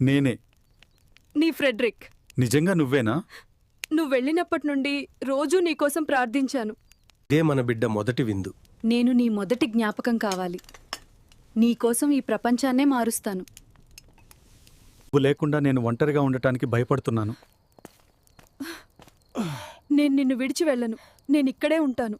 నేనే. నీ ఫ్రెడ్రిక్. నిజంగా నువ్వేనా? నువ్వు వెళ్ళినప్పటి నుండి రోజూ నీకోసం ప్రార్థించాను. ఇదే మన బిడ్డ మొదటి విందు. నేను నీ మొదటి జ్ఞాపకం కావాలి. నీకోసం ఈ ప్రపంచాన్నే మారుస్తాను. నువ్వు లేకుండా నేను ఒంటరిగా ఉండటానికి భయపడుతున్నాను. నేను నిన్ను విడిచి వెళ్ళను. నేను ఇక్కడే ఉంటాను.